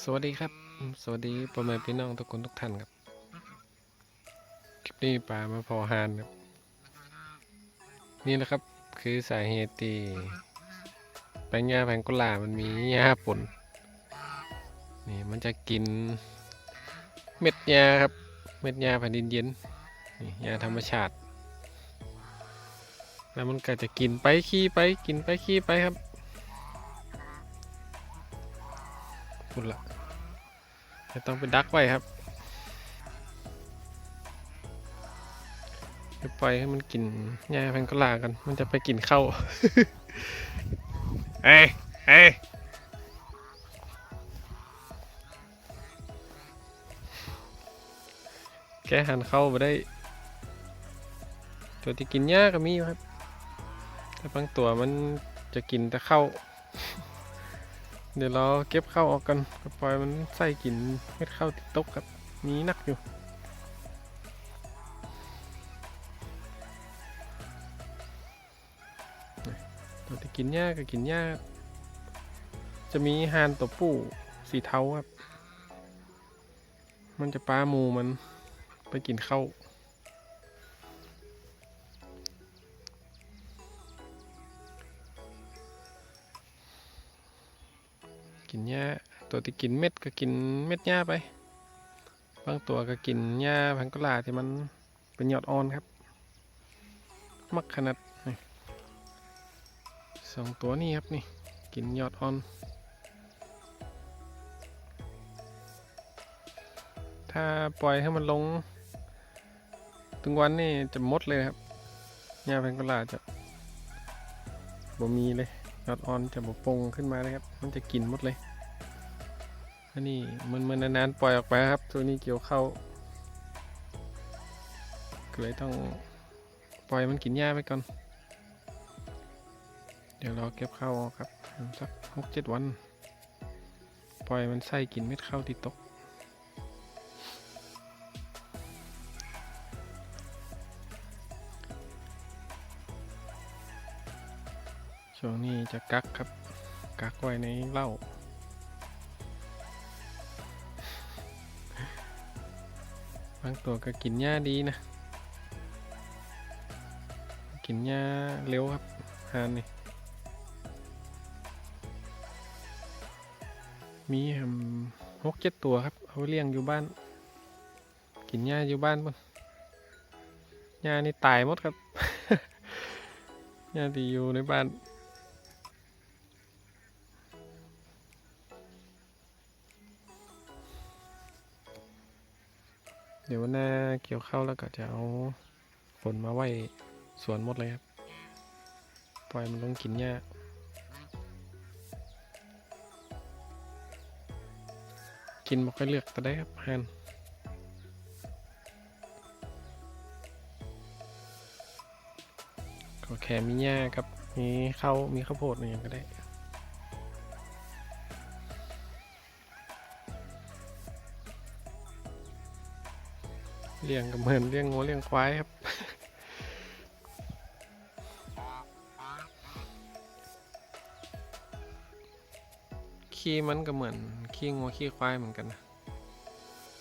สวัสดีครับ สวัสดีพ่อแม่พี่น้องทุกคนทุกท่านครับ คลิปนี้ป่ามาพอหานครับ นี่นะครับคือสาเหตุที่แปลงยาแผงกุหลาบมันมีหญ้าปนนี่มันจะกินเม็ดยาครับ เม็ดยาแผ่นดินเย็นนี่ยาธรรมชาติ แล้วมันก็จะกินไปขี้ไปกินไปขี้ไปครับ พูดละจะต้องไปดักไว้ครับไปปล่อยให้มันกินหญ้าแพงกลากัน มันจะไปกินข้าวเอ้ยเอ้ยแกหันเข้าไปได้ ตัวที่กินหญ้าก็มีครับ แต่บางตัวมันจะกินแต่ข้าว เดี๋ยวเราเก็บข้าวออกกันกปล่อยมันใส่กินเม็ดข้าวติดตกครับมีนักอยู่ตัวที่กินหญ้าก็กินหญ้าจะมีหานตัวผู้สีเทาครับ มันจะปลาหมูมันไปกินข้าว นหญ้า ตัวที่กินเม็ดก็กินเม็ดหญ้าไป บางตัวก็กินหญ้าพังกุหลาที่มันเป็นยอดอ่อนครับ มักขนาดสองตัวนี้ครับนี่กินยอดอ่อน ถ้าปล่อยให้มันลงถึงวันนี่จะมดเลยครับหญ้าพังกุหลาจะบ่มีเลยยอดอ่อนจะบกปงขึ้นมาเลยครับ มันจะกินหมดเลย อันนี้มันมันนานๆปล่อยออกไปครับ ตัวนี้เกี่ยวเข้าก็เลยต้องปล่อยมันกินหญ้าไปก่อน เดี๋ยวเราเก็บข้าวออครับสักหกเจ็ดวัน ปล่อยมันใส่กินเม็ดข้าวที่ตกช่วงนี้จะกักครับ กักไว้ในเหล้า บางตัวก็กินหญ้าดีนะ กินหญ้าเร็วครับหานนี่ มีหกเจ็ดตัวครับเอาเลี้ยงอยู่บ้าน กินหญ้าอยู่บ้านบ้างหญ้านี่ตายหมดครับหญ้าที่อยู่ในบ้าน เดี๋ยววันหน้าเกี่ยวข้าวแล้วก็จะเอาฝนมาไว้สวนหมดเลยครับ ปล่อยมันลงกินหญ้ากินบอกให้เลือกก็ได้ครับฮันก็แค่มีหญ้ากับ มีข้าวมีข้าวโพดอะไรอย่างก็ได้ เลี้ยงกับเหมือนเลี้ยงงัวเลี้ยงควายครับ ขี้มันก็เหมือนขี้งัวขี้ควายเหมือนกันนะ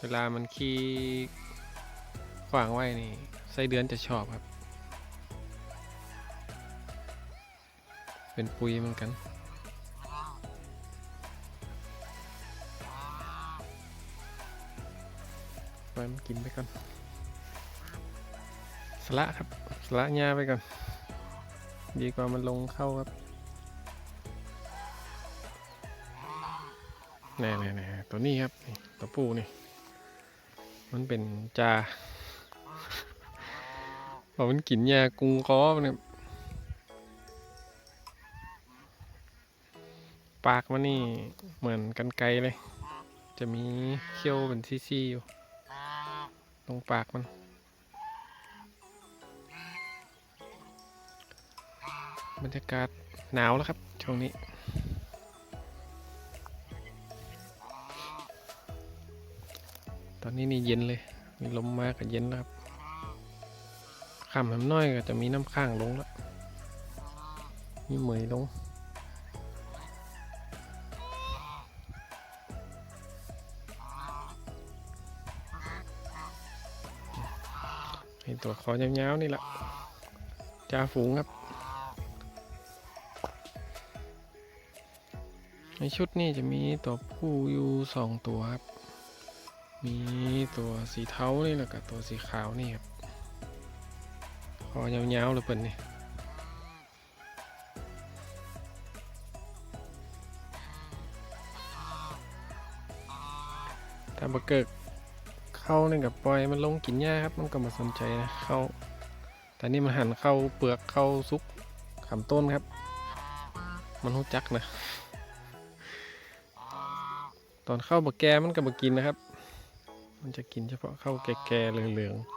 เวลามันขี้ขวางไว้นี่ไส้เดือนจะชอบครับ เป็นปุยเหมือนกัน อยมันกินไปก่อน สละครับ สละหญ้าไปก่อน ดีกว่ามันลงเข้าครับแน่แน่แน่ตัวนี้ครับนี่ตัวปูนี่ มันเป็นจาบอกมันกินยากุงคอมันเนี่ยปากมันนี่เหมือนกันไกรเลย จะมีเขี้ยวเป็นซี่ๆอยู่ ตรงปากมัน บรรยากาศหนาวแล้วครับ ช่วงนี้ตอนนี้นี่เย็นเลย มีลมมากกับเย็นแล้วครับค่ำน้ำน้อยก็จะมีน้ำข้างลงแล้ว มีเหมยลง ตัวคอยาวๆนี่แหละจ่าฝูงครับ ในชุดนี้จะมีตัวผู้อยู่สองตัวครับ มีตัวสีเทานี่แล้วก็ตัวสีขาวนี่ครับคอยาวๆเลยเปิ่นนี่ถ้าบะเกิก เข้านี่กับปล่อยมันลงกินหญ้าครับมันก็มาสนใจนะเข้าแต่นี่มันหันเข้าเปลือกเข้าซุกขำต้นครับ มันหูจักนะ ตอนเข้าบะแกมันก็บกินนะครับ มันจะกินเฉพาะเข้าแก่ๆเหลืองๆ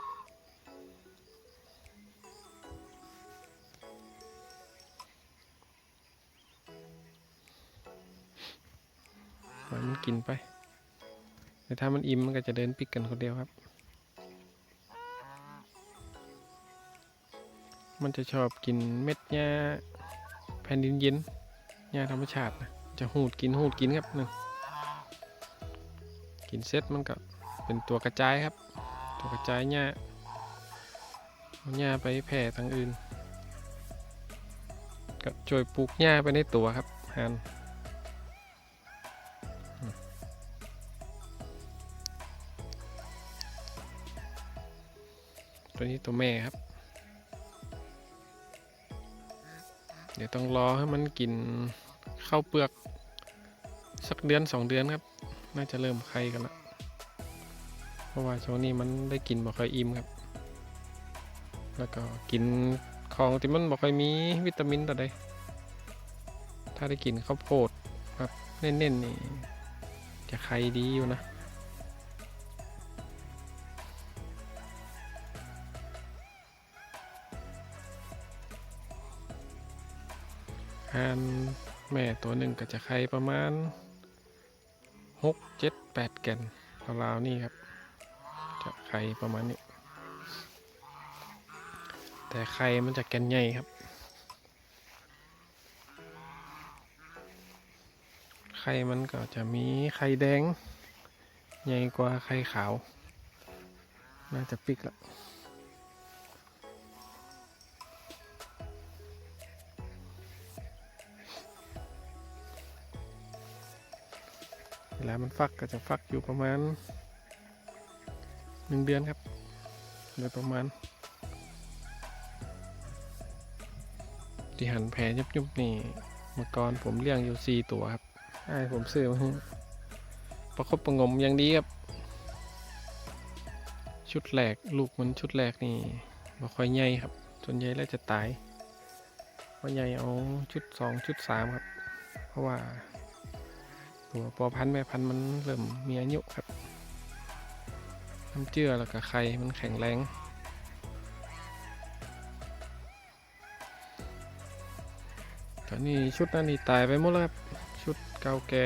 ปล่อยมันกินไป แต่ถ้ามันอิ่มมันก็จะเดินปิกกันคนเดียวครับ มันจะชอบกินเม็ดหญ้าแผ่นดินเย็นหญ้าธรรมชาตินะจะหูดกินหูดกินครับนึงกินเสร็จมันก็เป็นตัวกระจายครับ ตัวกระจายหญ้าเอาหญ้าไปแผ่ทางอื่นก็ช่วยปลูกหญ้าไปในตัวครับฮัน นี้ตัวแม่ครับ เดี๋ยวต้องรอให้มันกินข้าวเปลือก สักเดือนสองเดือนครับ น่าจะเริ่มไข่กันละเพราะว่าช่วงนี้มันได้กินบ่ค่อยอิ่มครับ แล้วก็กินของที่มันบ่ค่อยมีวิตามินต่อใดถ้าได้กินข้าวโพดครับเน้นๆนี่จะไข่ดีอยู่นะ ห่านแม่ตัวหนึ่งก็จะไข่ประมาณหกเจ็ดแปดแกนราวๆนี่ครับ จะไข่ประมาณนี้ แต่ไข่มันจะแกนใหญ่ครับ ไข่มันก็จะมีไข่แดง ใหญ่กว่าไข่ขาว น่าจะปิกละ ลามันฟักก็จะฟักอยู่ประมาณหนึ่งเดือนครับโดยประมาณ ที่หันแผลยุบๆนี่เมื่อก่อนผมเลี้ยงอยู่สี่ตัวครับไอ้ายผมซื้อมาให้ประคบประหงมอย่างดีครับ ชุดแรกลูกมันชุดแรกนี่บ่ค่อยใหญ่ครับส่วนใหญ่แล้วจะตายเพราะใหญ่เอาชุดสองชุดสามครับ เพราะว่า ตัวปอพันธุ์แม่พันธุ์มันเริ่มมีอายุครับน้ำเจือแล้วก็ไข่มันแข็งแรงตอนนี้ชุดนั้นนี่ตายไปหมดแล้วครับ ชุดเก่าแก่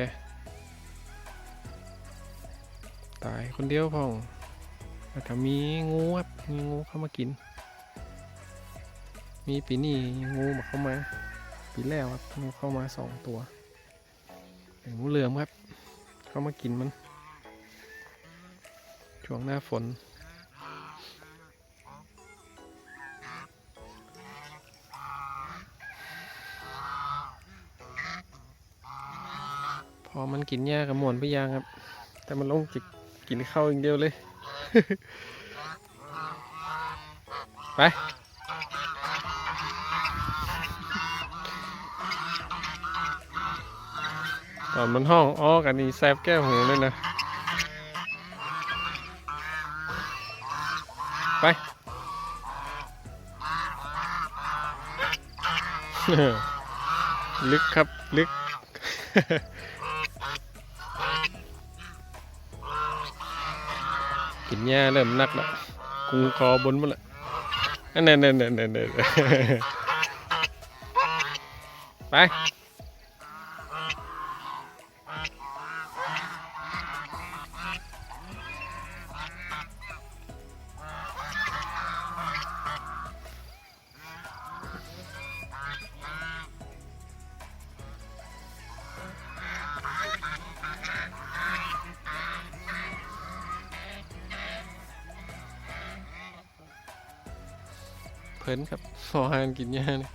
ตายคนเดียวพองแล้วก็มีงูครับมีงูเข้ามากิน มีปีนี้งูมาเข้ามา ปีแล้วครับงูเข้ามาสองตัว งูเหลือมครับ เข้ามากินมัน ช่วงหน้าฝน พอมันกินหญ้ากับหมวนไปยางครับ แต่มันลงจิกกินข้าวอย่างเดียวเลย ไป อนมันห้องอ้อกันนี่แซบแก้วหูเลยนะ ไป ลึกครับ ลึก กินหญ้าเริ่มนักล้วกุงคอบนหมดละอันนั้นนั่นนั่นนั่นนั่นไป ลินครับพอหานกินหญ้านี่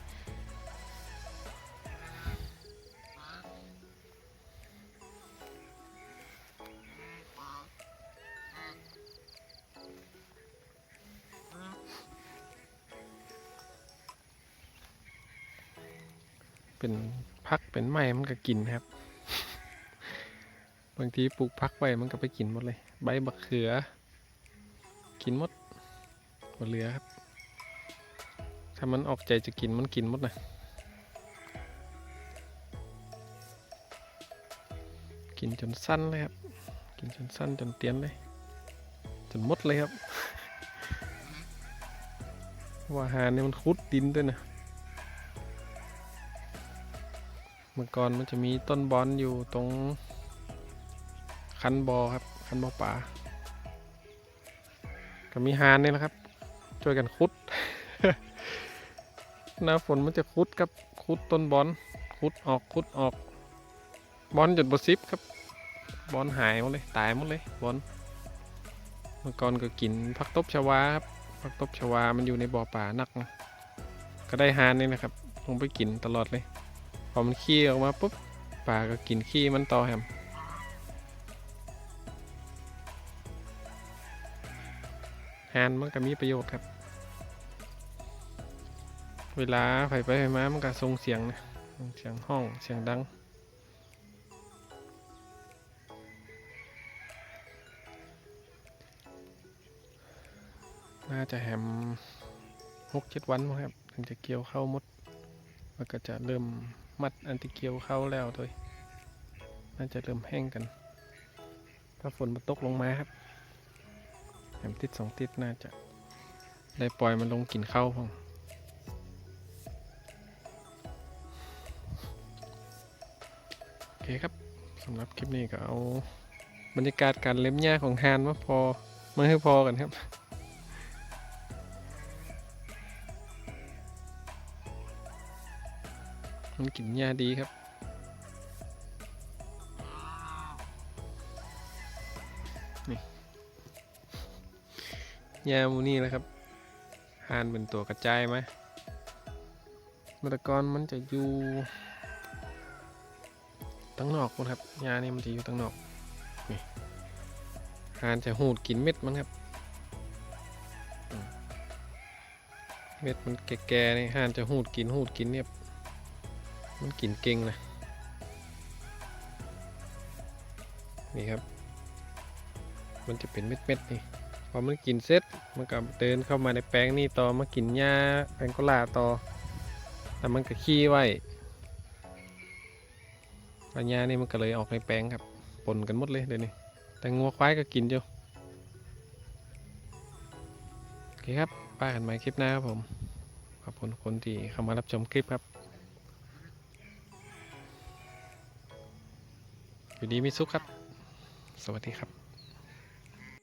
เป็นพักเป็นไม้มันก็กินครับ บางทีปลูกพักไว้มันก็ไปกินหมดเลย ใบบักเขือ กินหมดหมดเหลือครับ ถ้ามันออกใจจะกินมันกินหมดนะกินจนสั้นเลยครับ กินจนสั้นจนเตี้ยนเลย จนมดเลยครับ ว่าหาเนี่ยมันคุดดินด้วยนะเมื่อก่อนมันจะมีต้นบอนอยู่ตรงคันบอครับ คันบอป่า ก็มีฮานนี่แหละครับ ช่วยกันคุด หน้าฝนมันจะคุดครับคุดต้นบอนคุดออกคุดออก บอนจนบซิบครับ บอนหายหมดเลยตายหมดเลยบอนเมื่อก่อนก็กินผักตบชวาครับผักตบชวามันอยู่ในบ่อป่านักนะก็ได้ฮานนี่นะครับลงไปกินตลอดเลย พอมันขี้ออกมาปุ๊บป่าก็กินขี้มันต่อแฮมฮานมันก็มีประโยชน์ครับ เวลาไฟไปไฟมามันก็ส่งเสียงนะเสียงห้องเสียงดังน่าจะแฮมหกเจ็ดวันมั้งครับถึงจะเกี่ยวเข้าหมดมันก็จะเริ่มมัดอันที่เกี่ยวเข้าแล้วโดยน่าจะเริ่มแห้งกัน ถ้าฝนมาตกลงมาครับแหมติดสองติดน่าจะได้ปล่อยมันลงกินข้าวพอง เคครับสำหรับคลิปนี้ก็เอาบรรยากาศการเล็มหญ้าของฮานมาพอมาให้พอกันครับมันกินหญ้าดีครับยามูนี่แหละครับหานเป็นตัวกระจายไหมมตะกอนมันจะอยู่ ตั้งนอกนะครับยานี่มันจะอยู่ตั้งนอกนี่หานจะหูดกินเม็ดมันครับเม็ดมันแก่ๆนี่หานจะหูดกินหูดกินเนี่ยมันกินเก่งนะนี่ครับ มันจะเป็นเม็ดๆนี่พอมันกินเสร็จมันก็เดินเข้ามาในแปลงนี่ต่อมากินหญ้าแปลงกุหลาต่อแล้วมันก็ขี้ไว้ ปัญญานี่มันก็เลยออกในแปลงครับปนกันหมดเลยเดี๋ยวนี้ แต่งัวควายก็กินอยู่โอเคครับป้ากันใหม่คลิปหน้าครับผม ขอบคุณคนที่เข้ามารับชมคลิปครับอยู่ดีมีสุขครับ สวัสดีครับ